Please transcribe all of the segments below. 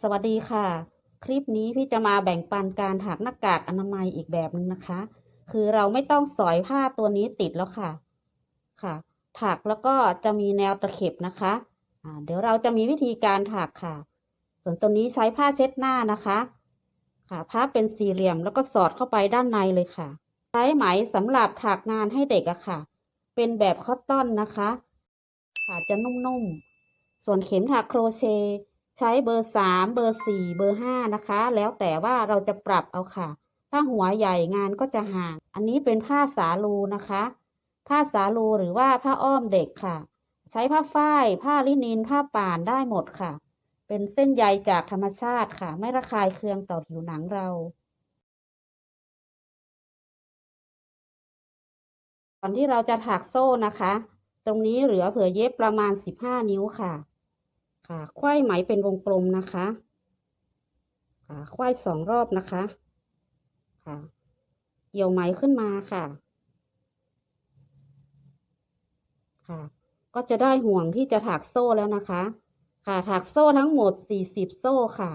สวัสดีค่ะ คลิปนี้พี่จะมาแบ่งปันการถักหน้ากากอนามัยอีกแบบนึงนะคะ คือเราไม่ต้องสอยผ้าตัวนี้ติดแล้วค่ะค่ะ ถักแล้วก็จะมีแนวตะเข็บนะคะอ่าเดี๋ยวเราจะมีวิธีการถักค่ะ ส่วนตัวนี้ใช้ผ้าเช็ดหน้านะคะค่ะผ้าเป็นสี่เหลี่ยมแล้วก็สอดเข้าไปด้านในเลยค่ะ ใช้ไหมสำหรับถักงานให้เด็กอะค่ะ เป็นแบบคอตตอนนะคะค่ะจะนุ่มๆส่วนเข็มถักโครเชต์ ใช้เบอร์สามเบอร์สี่เบอร์ห้านะคะ แล้วแต่ว่าเราจะปรับเอาค่ะ ถ้าหัวใหญ่งานก็จะห่าง อันนี้เป็นผ้าสาลูนะคะ ผ้าสาลูหรือว่าผ้าอ้อมเด็กค่ะ ใช้ผ้าฝ้าย ผ้าลินินผ้าป่านได้หมดค่ะ เป็นเส้นใยจากธรรมชาติค่ะ ไม่ระคายเคืองต่อผิวหนังเราก่อนที่เราจะถักโซ่นะคะ ตรงนี้เหลือเผื่อเย็บประมาณ 15 นิ้วค่ะ ค่ะไขว้ไหมเป็นวงกลมนะคะค่ะไขว้สองรอบนะคะ ค่ะเกี่ยวไหมขึ้นมาค่ะ ค่ะ ก็จะได้ห่วงที่จะถักโซ่แล้วนะคะ ค่ะถักโซ่ทั้งหมด 40 โซ่ค่ะ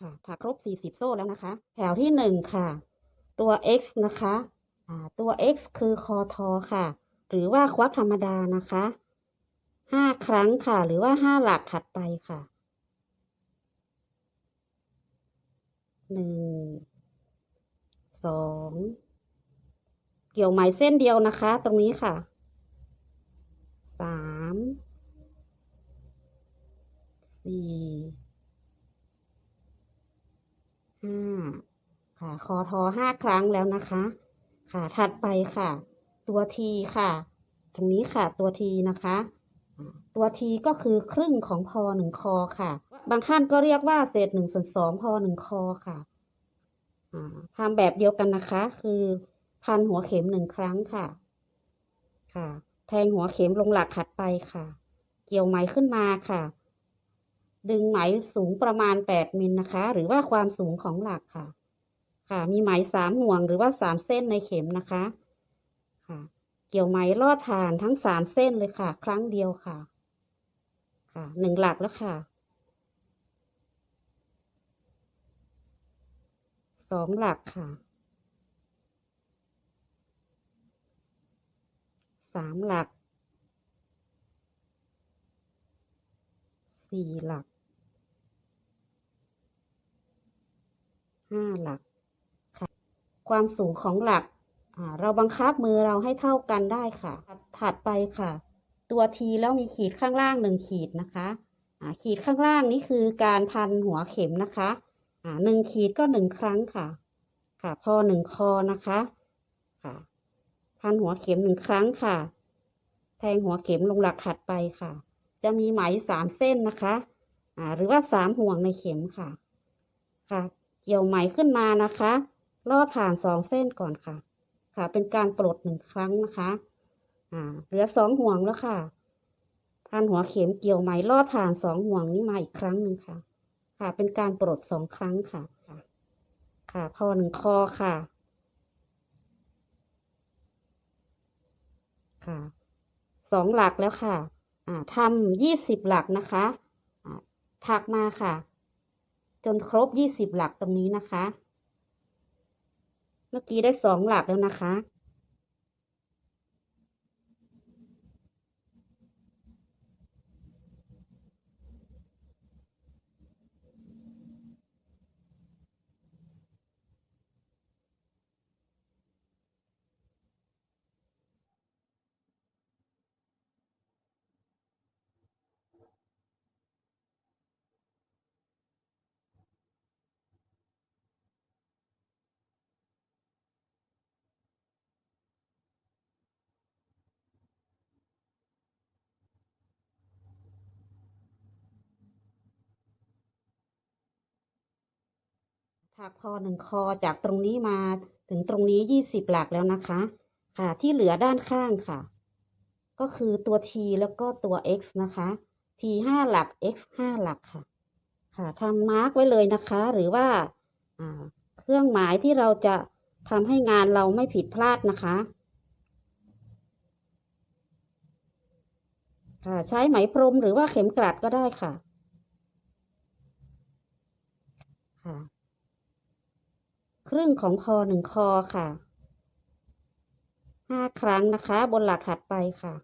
ค่ะถักครบ 40 โซ่แล้วนะคะ แถวที่หนึ่งค่ะ ตัว x นะคะอ่าตัว x คือคอทอค่ะ หรือว่าควักธรรมดานะคะห้าครั้งค่ะ หรือว่าห้าหลักถัดไปค่ะหนึ่งสองเกี่ยวไหมเส้นเดียวนะคะ ตรงนี้ค่ะสามสี่ ห้าค่ะคอทอห้าครั้งแล้วนะคะ ค่ะ ถัดไปค่ะ ตัวทีค่ะ ตรงนี้ค่ะ ตัวทีนะคะ ตัวทีก็คือครึ่งของพอหนึ่งคอค่ะ บางท่านก็เรียกว่าเศษหนึ่งส่วนสองพอหนึ่งคอค่ะทำแบบเดียวกันนะคะ คือพันหัวเข็มหนึ่งครั้งค่ะ ค่ะ แทงหัวเข็มลงหลักถัดไปค่ะ เกี่ยวไหมขึ้นมาค่ะ ดึงไหมสูงประมาณ 8มิลนะคะ หรือว่าความสูงของหลักค่ะ ค่ะ มีไหมสามห่วงหรือว่าสามเส้นในเข็มนะคะ ค่ะ เกี่ยวไหมลอดผ่านทั้งสามเส้นเลยค่ะ ครั้งเดียวค่ะ ค่ะหนึ่งหลักแล้วค่ะสองหลักค่ะสามหลัก สี่หลัก ห้าหลักค่ะความสูงของหลัก เราบังคับมือเราให้เท่ากันได้ค่ะ ถัดไปค่ะ ตัวทีแล้วมีขีดข้างล่างหนึ่งขีดนะคะขีดข้างล่างนี่คือการพันหัวเข็มนะคะหนึ่งขีดก็หนึ่งครั้งค่ะ ค่ะ พอหนึ่งคอนะคะค่ะ พันหัวเข็มหนึ่งครั้งค่ะ แทงหัวเข็มลงหลักถัดไปค่ะ จะมีไหมสามเส้นนะคะอ่าหรือว่าสามห่วงในเข็มค่ะค่ะ เกี่ยวไหมขึ้นมานะคะลอดผ่านสองเส้นก่อนค่ะ ค่ะ เป็นการปลดหนึ่งครั้งนะคะอ่าเหลือสองห่วงแล้วค่ะพันหัวเข็มเกี่ยวไหมลอดผ่านสองห่วงนี้มาอีกครั้งหนึ่งค่ะ ค่ะ เป็นการปลดสองครั้งค่ะ ค่ะพอหนึ่งคอค่ะ ค่ะสองหลักแล้วค่ะ ทำยี่สิบหลักนะคะถักมาค่ะ จนครบยี่สิบหลักตรงนี้นะคะ เมื่อกี้ได้สองหลักแล้วนะคะ ถักพอหนึ่งคอจากตรงนี้มาถึงตรงนี้ยี่สิบหลักแล้วนะคะ ค่ะที่เหลือด้านข้างค่ะ ก็คือตัว t แล้วก็ตัว x นะคะ t ห้าหลัก x ห้าหลักค่ะ ค่ะทำมาร์กไว้เลยนะคะ หรือว่าเครื่องหมายที่เราจะทำให้งานเราไม่ผิดพลาดนะคะ ค่ะใช้ไหมพรมหรือว่าเข็มกลัดก็ได้ค่ะ ค่ะ ครึ่งของคอหนึ่งคอค่ะห้าครั้งนะคะ บนหลักถัดไปค่ะ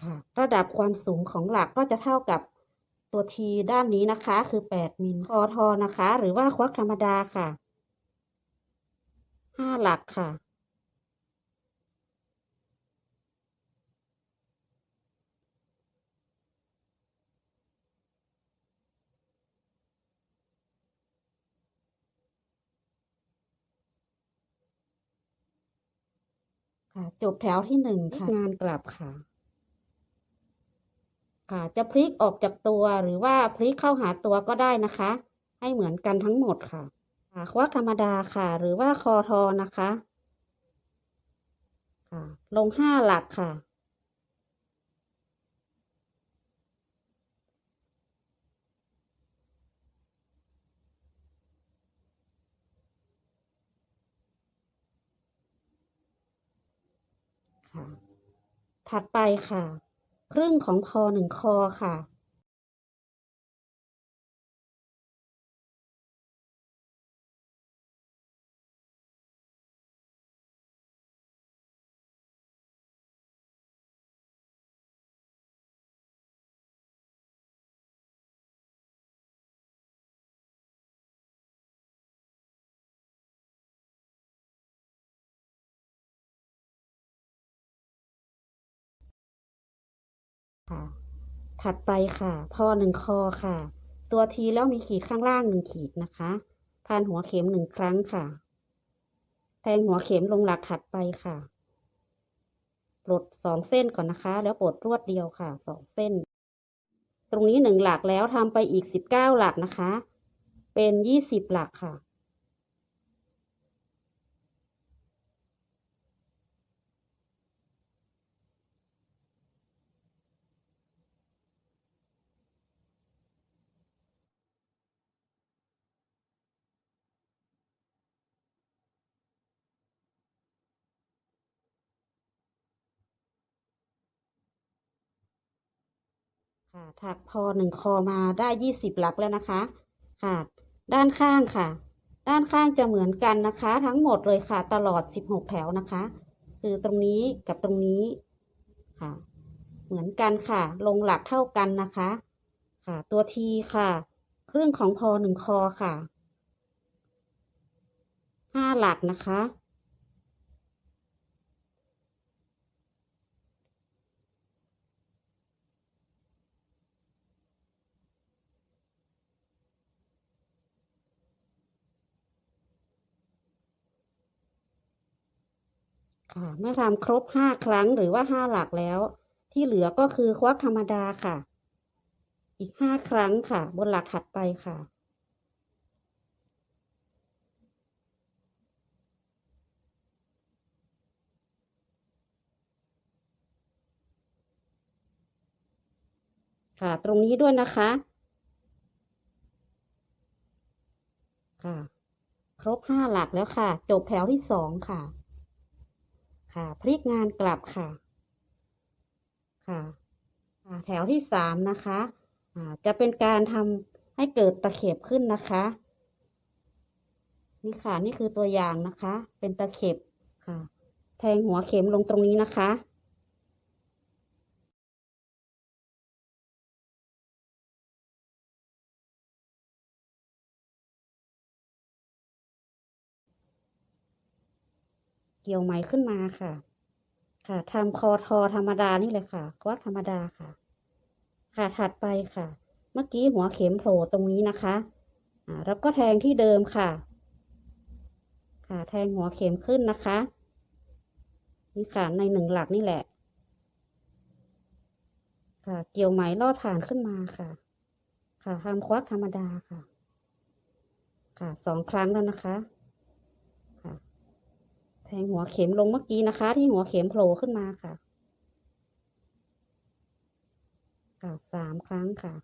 ค่ะ ระดับความสูงของหลักก็จะเท่ากับ ตัวทีด้านนี้นะคะคือ 8 มิลคอทอนะคะ หรือว่าควักธรรมดาค่ะ 5 หลักค่ะ จบแถวที่หนึ่งค่ะ งานกลับค่ะ จะพลิกออกจากตัวหรือว่าพลิกเข้าหาตัวก็ได้นะคะ ให้เหมือนกันทั้งหมดค่ะค่ะควักธรรมดาค่ะ หรือว่าคอทอนะคะค่ะลงห้าหลักค่ะค่ะ ถัดไปค่ะ ครึ่งของคอหนึ่งคอค่ะ ค่ะ ถัดไปค่ะพอหนึ่งคอค่ะ ตัวทีแล้วมีขีดข้างล่างหนึ่งขีดนะคะพันหัวเข็มหนึ่งครั้งค่ะ แทงหัวเข็มลงหลักถัดไปค่ะปลดสองเส้นก่อนนะคะ แล้วปลดรวดเดียวค่ะสองเส้น ตรงนี้หนึ่งหลักแล้วทำไปอีกสิบเก้าหลักนะคะ เป็นยี่สิบหลักค่ะ ค่ะ ถักพอหนึ่งคอมาได้ยี่สิบหลักแล้วนะคะค่ะ ด้านข้างค่ะ ด้านข้างจะเหมือนกันนะคะ ทั้งหมดเลยค่ะ ตลอดสิบหกแถวนะคะ คือตรงนี้กับตรงนี้ค่ะ เหมือนกันค่ะ ลงหลักเท่ากันนะคะ ค่ะ ตัวทีค่ะ ครึ่งของพอหนึ่งคอค่ะห้าหลักนะคะ ค่ะ เมื่อทำครบห้าครั้งหรือว่าห้าหลักแล้ว ที่เหลือก็คือควักธรรมดาค่ะ อีกห้าครั้งค่ะ บนหลักถัดไปค่ะค่ะ ตรงนี้ด้วยนะคะ ค่ะ ครบห้าหลักแล้วค่ะ จบแถวที่สองค่ะ ค่ะ พลิกงานกลับค่ะ ค่ะ แถวที่สามนะคะจะเป็นการทำให้เกิดตะเข็บขึ้นนะคะ นี่ค่ะ นี่คือตัวอย่างนะคะ เป็นตะเข็บค่ะ แทงหัวเข็มลงตรงนี้นะคะ กี่ยวไหมขึ้นมาค่ะ ค่ะทำคอทอธรรมดานี่เลยค่ะควักธรรมดาค่ะ ค่ะถัดไปค่ะ เมื่อกี้หัวเข็มโผล่ตรงนี้นะคะอ่าแล้วก็แทงที่เดิมค่ะ ค่ะแทงหัวเข็มขึ้นนะคะนี่ค่ะในหนึ่งหลักนี่แหละ ค่ะ เกี่ยวไหมลอดฐานขึ้นมาค่ะ ค่ะทำควักธรรมดาค่ะ ค่ะสองครั้งแล้วนะคะ แทงหัวเข็มลงเมื่อกี้นะคะ ที่หัวเข็มโผล่ขึ้นมาค่ะ ค่ะสามครั้งค่ะ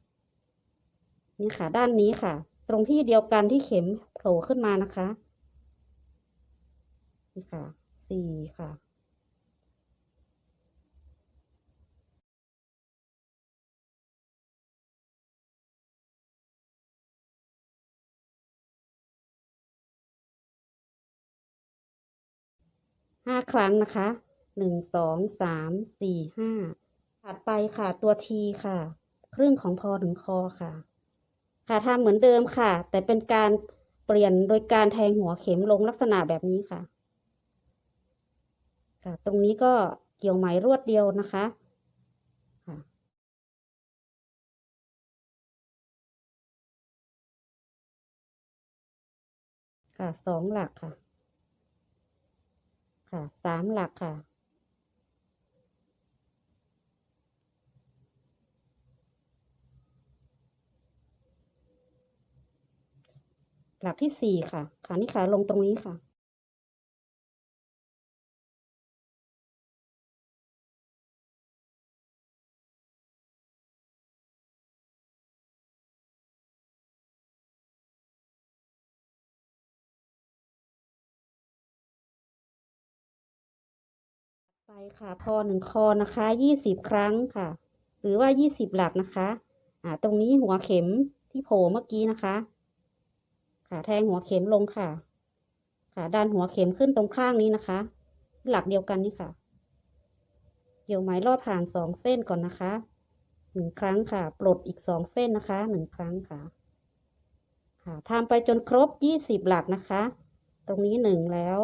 นี่ค่ะ ด้านนี้ค่ะ ตรงที่เดียวกันที่เข็มโผล่ขึ้นมานะคะ นี่ค่ะสี่ค่ะ ห้าครั้งนะคะหนึ่งสองสามสี่ห้าถัดไปค่ะตัวทีค่ะ ครึ่งของพอถึงคอค่ะ ค่ะทำเหมือนเดิมค่ะ แต่เป็นการเปลี่ยนโดยการแทงหัวเข็มลงลักษณะแบบนี้ค่ะ ค่ะ ตรงนี้ก็เกี่ยวไหมรวดเดียวนะคะค่ะค่ะสองหลักค่ะ ค่ะสามหลักค่ะ หลักที่สี่ค่ะ ขานี่ขาลงตรงนี้ค่ะ ไปค่ะ พอหนึ่งคอนะคะยี่สิบครั้งค่ะ หรือว่ายี่สิบหลักนะคะ อ่า ตรงนี้หัวเข็มที่โผล่เมื่อกี้นะคะ ค่ะ แทงหัวเข็มลงค่ะ ค่ะดันหัวเข็มขึ้นตรงข้างนี้นะคะ หลักเดียวกันนี่ค่ะ เกี่ยวไหมลอดผ่านสองเส้นก่อนนะคะหนึ่งครั้งค่ะ ปลดอีกสองเส้นนะคะหนึ่งครั้งค่ะ ค่ะทำไปจนครบยี่สิบหลักนะคะ ตรงนี้หนึ่งแล้ว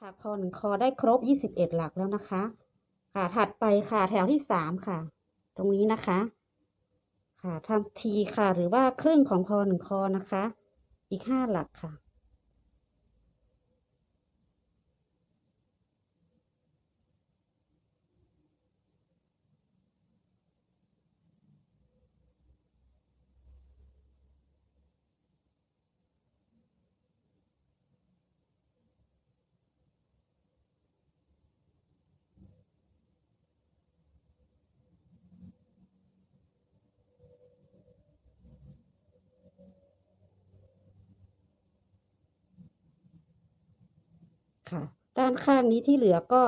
ค่ะพอหนึ่งคอได้ครบยี่สิบเอ็ดหลักแล้วนะคะ ค่ะถัดไปค่ะแถวที่สามค่ะ ตรงนี้นะคะ ค่ะทำทีค่ะหรือว่าครึ่งของพอหนึ่งคอนะคะ อีกห้าหลักค่ะ ค่ะ ด้านข้างนี้ที่เหลือก็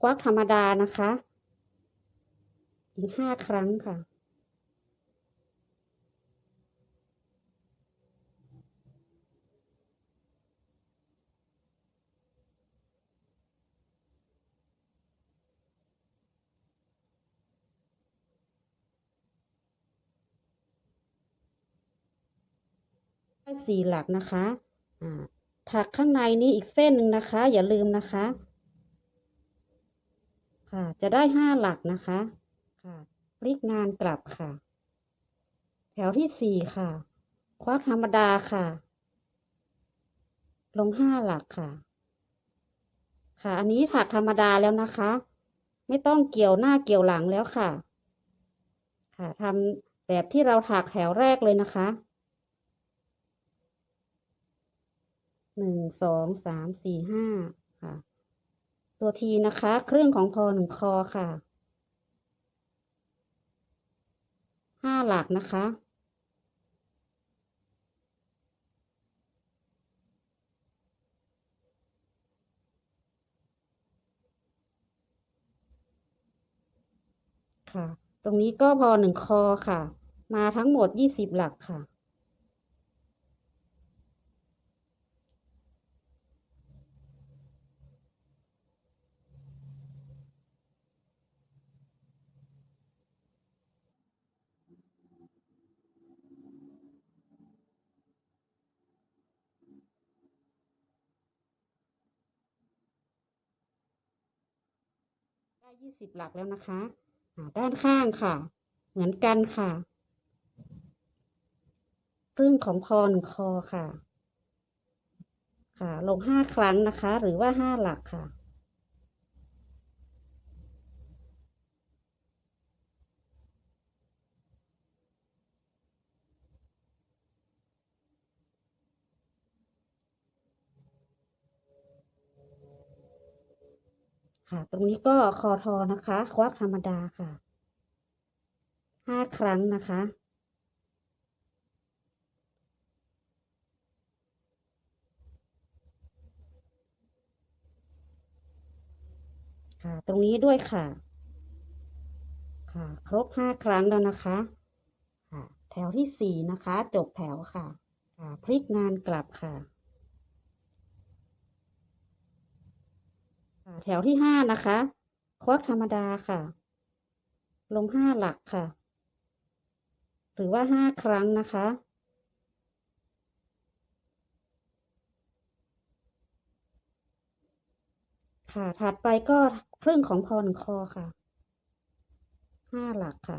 ควักธรรมดานะคะ อีกห้าครั้งค่ะด้สี่หลักนะคะ อ่า ถักข้างในนี้อีกเส้นหนึ่งนะคะ อย่าลืมนะคะ ค่ะ จะได้ห้าหลักนะคะ ค่ะพลิกงานกลับค่ะ แถวที่สี่ค่ะ ควักธรรมดาค่ะ ลงห้าหลักค่ะ ค่ะ อันนี้ถักธรรมดาแล้วนะคะ ไม่ต้องเกี่ยวหน้าเกี่ยวหลังแล้วค่ะ ค่ะทำแบบที่เราถักแถวแรกเลยนะคะ หนึ่งสองสามสี่ห้าค่ะ ตัวทีนะคะ ครึ่งของพอหนึ่งคอค่ะห้าหลักนะคะค่ะ ตรงนี้ก็พอหนึ่งคอค่ะ มาทั้งหมดยี่สิบหลักค่ะ ยี่สิบหลักแล้วนะคะด้านข้างค่ะ เหมือนกันค่ะครึ่งของพอหนึ่งคอค่ะ ค่ะ ลงห้าครั้งนะคะ หรือว่าห้าหลักค่ะ ค่ะ ตรงนี้ก็คอทอนะคะ ควักธรรมดาค่ะห้าครั้งนะคะ ค่ะ ตรงนี้ด้วยค่ะ ค่ะ ครบห้าครั้งแล้วนะคะค่ะแถวที่สี่นะคะ จบแถวค่ะ ค่ะ พลิกงานกลับค่ะ ค่ะ แถวที่ห้านะคะควักธรรมดาค่ะ ลงห้าหลักค่ะ หรือว่าห้าครั้งนะคะ ค่ะถัดไปก็ครึ่งของพอหนึ่งคอค่ะห้าหลักค่ะ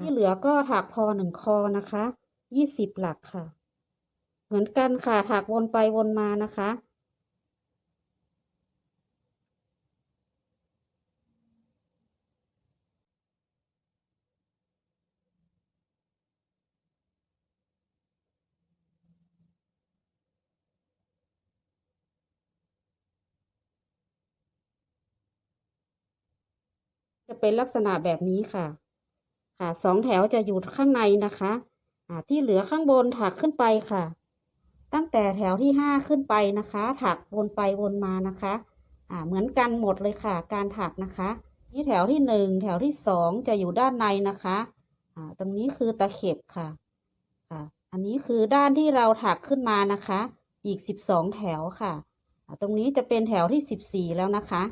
ที่เหลือก็ถักพอหนึ่งคอนะคะยี่สิบหลักค่ะ เหมือนกันค่ะถักวนไปวนมานะคะจะเป็นลักษณะแบบนี้ค่ะ ค่ะสองแถวจะอยู่ข้างในนะคะอ่าที่เหลือข้างบนถักขึ้นไปค่ะ ตั้งแต่แถวที่ห้าขึ้นไปนะคะ ถักวนไปวนมานะคะอ่าเหมือนกันหมดเลยค่ะ การถักนะคะนี่แถวที่หนึ่งแถวที่สองจะอยู่ด้านในนะคะอ่าตรงนี้คือตะเข็บค่ะค่ะ อันนี้คือด้านที่เราถักขึ้นมานะคะ อีกสิบสองแถวค่ะอ่าตรงนี้จะเป็นแถวที่สิบสี่แล้วนะคะ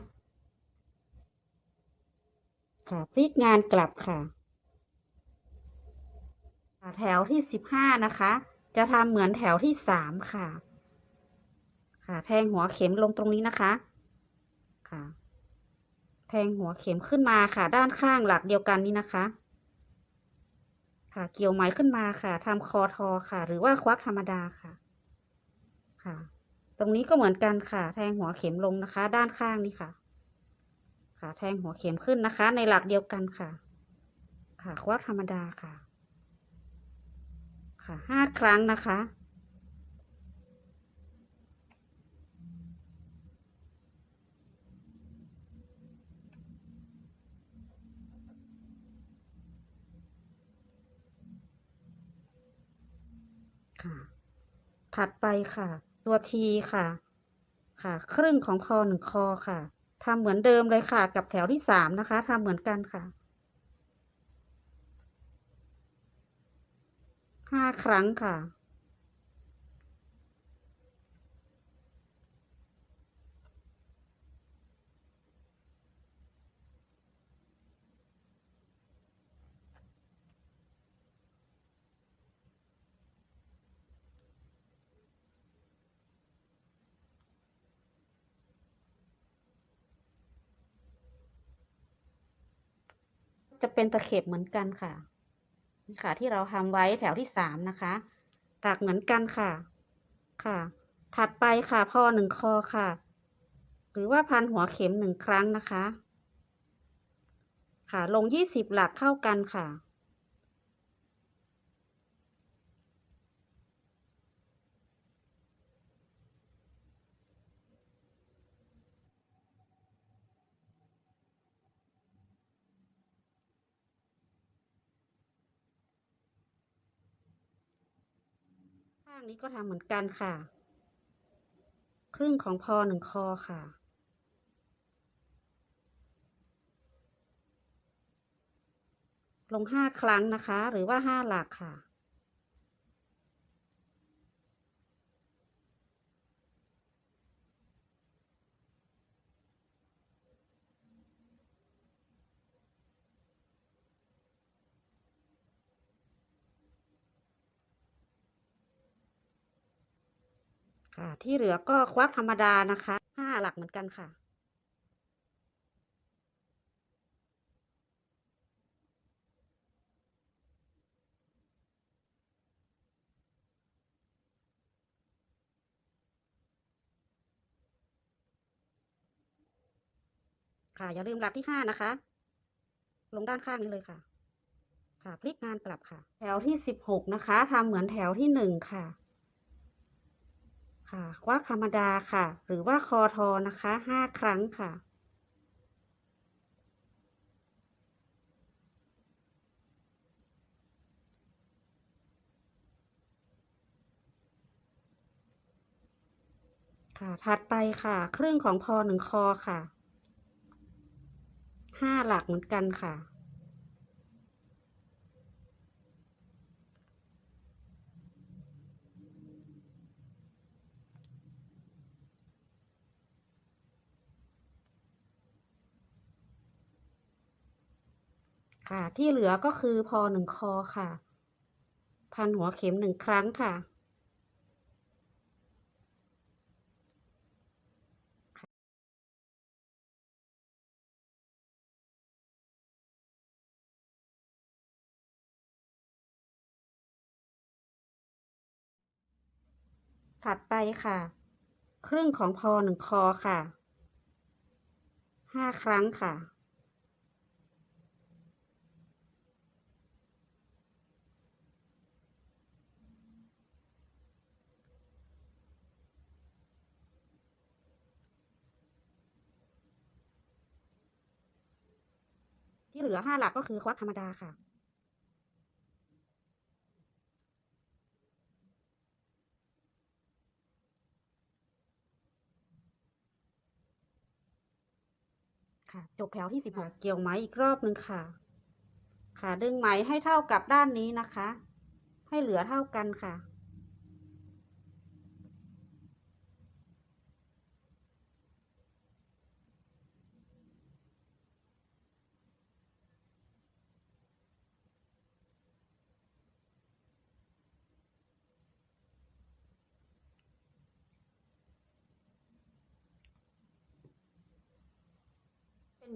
ค่ะพลิกงานกลับค่ะ แถวที่สิบห้านะคะ จะทำเหมือนแถวที่สามค่ะ ค่ะ แทงหัวเข็มลงตรงนี้นะคะ ค่ะ แทงหัวเข็มขึ้นมาค่ะ ด้านข้างหลักเดียวกันนี้นะคะ ค่ะ เกี่ยวไหมขึ้นมาค่ะทำคอทอค่ะ หรือว่าควักธรรมดาค่ะ ค่ะ ตรงนี้ก็เหมือนกันค่ะ แทงหัวเข็มลงนะคะ ด้านข้างนี้ค่ะ ค่ะ แทงหัวเข็มขึ้นนะคะ ในหลักเดียวกันค่ะ ค่ะ ควักธรรมดาค่ะ ค่ะห้าครั้งนะคะ ค่ะ ถัดไปค่ะ ตัวทีค่ะ ค่ะ ครึ่งของคอหนึ่งคอค่ะทำเหมือนเดิมเลยค่ะ กับแถวที่สามนะคะทำเหมือนกันค่ะ ห้าครั้งค่ะ จะเป็นตะเข็บเหมือนกันค่ะ นี่ค่ะ ที่เราทำไว้แถวที่สามนะคะตักเหมือนกันค่ะ ค่ะ ถัดไปค่ะพอหนึ่งคอค่ะ หรือว่าพันหัวเข็มหนึ่งครั้งนะคะ ค่ะ ลงยี่สิบหลักเท่ากันค่ะางนี้ก็ทำเหมือนกันค่ะ ครึ่งของพอหนึ่งคอค่ะ ลงห้าครั้งนะคะ หรือว่าห้าหลักค่ะ ค่ะ ที่เหลือก็ควักธรรมดานะคะห้าหลักเหมือนกันค่ะ ค่ะอย่าลืมหลักที่ห้านะคะ ลงด้านข้างนี้เลยค่ะ ค่ะพลิกงานกลับค่ะ แถวที่สิบหกนะคะทำเหมือนแถวที่หนึ่งค่ะ ค่ะวักธรรมดาค่ะ หรือว่าคอทอนะคะห้าครั้งค่ะ ค่ะถัดไปค่ะ ครึ่งของพอหนึ่งคอค่ะห้าหลักเหมือนกันค่ะ ค่ะ ที่เหลือก็คือพอหนึ่งคอค่ะ พันหัวเข็มหนึ่งครั้งค่ะถัดไปค่ะ ครึ่งของพอหนึ่งคอค่ะ ห้าครั้งค่ะ ที่เหลือห้าหลักก็คือควักธรรมดาค่ะ ค่ะ จบแถวที่สิบหกเกี่ยวไหมอีกรอบหนึ่งค่ะ ค่ะดึงไหมให้เท่ากับด้านนี้นะคะ ให้เหลือเท่ากันค่ะ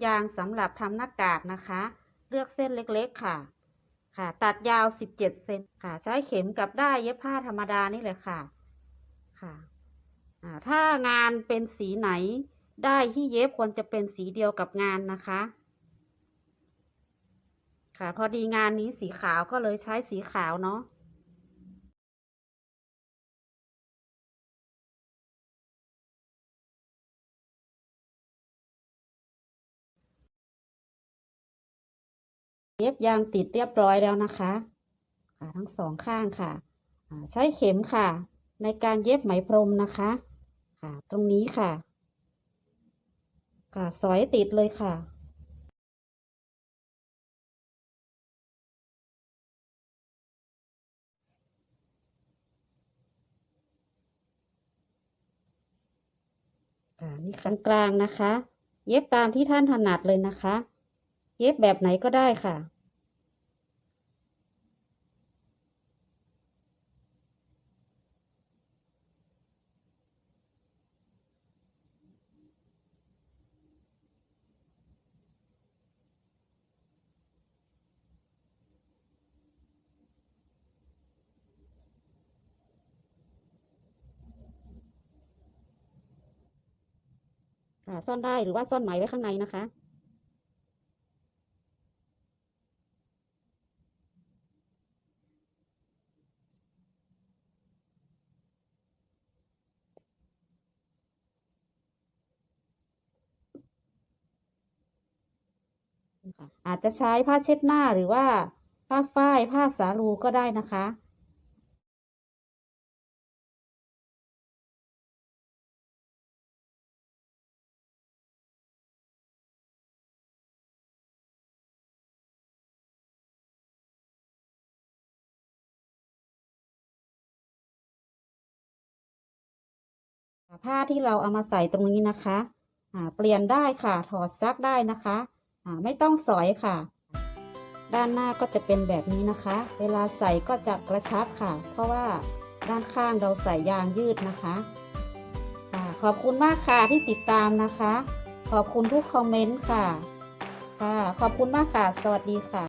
ยางสำหรับทำหน้ากากนะคะ เลือกเส้นเล็กๆค่ะ ค่ะ ตัดยาว 17 เซนค่ะ ใช้เข็มกับได้เย็บผ้าธรรมดานี่เลยค่ะ ค่ะถ้างานเป็นสีไหนได้ที่เย็บควรจะเป็นสีเดียวกับงานนะคะ ค่ะ พอดีงานนี้สีขาวก็เลยใช้สีขาวเนาะ เย็บยางติดเรียบร้อยแล้วนะคะค่ะทั้งสองข้างค่ะใช้เข็มค่ะ ในการเย็บไหมพรมนะคะค่ะตรงนี้ค่ะค่ะสอยติดเลยค่ะค่ะนี่ขั้นกลางนะคะ เย็บตามที่ท่านถนัดเลยนะคะ เย็บแบบไหนก็ได้ค่ะ ซ่อนได้หรือว่าซ่อนไหมไว้ข้างในนะคะค่ะอาจจะใช้ผ้าเช็ดหน้าหรือว่าผ้าฝ้ายผ้าสาลูก็ได้นะคะ ผ้าที่เราเอามาใส่ตรงนี้นะคะอ่าเปลี่ยนได้ค่ะถอดซักได้นะคะอ่าไม่ต้องสอยค่ะ ด้านหน้าก็จะเป็นแบบนี้นะคะ เวลาใส่ก็จะกระชับค่ะ เพราะว่าด้านข้างเราใส่ยางยืดนะคะค่ะขอบคุณมากค่ะที่ติดตามนะคะ ขอบคุณทุกคอมเมนต์ค่ะ ค่ะ ขอบคุณมากค่ะ สวัสดีค่ะ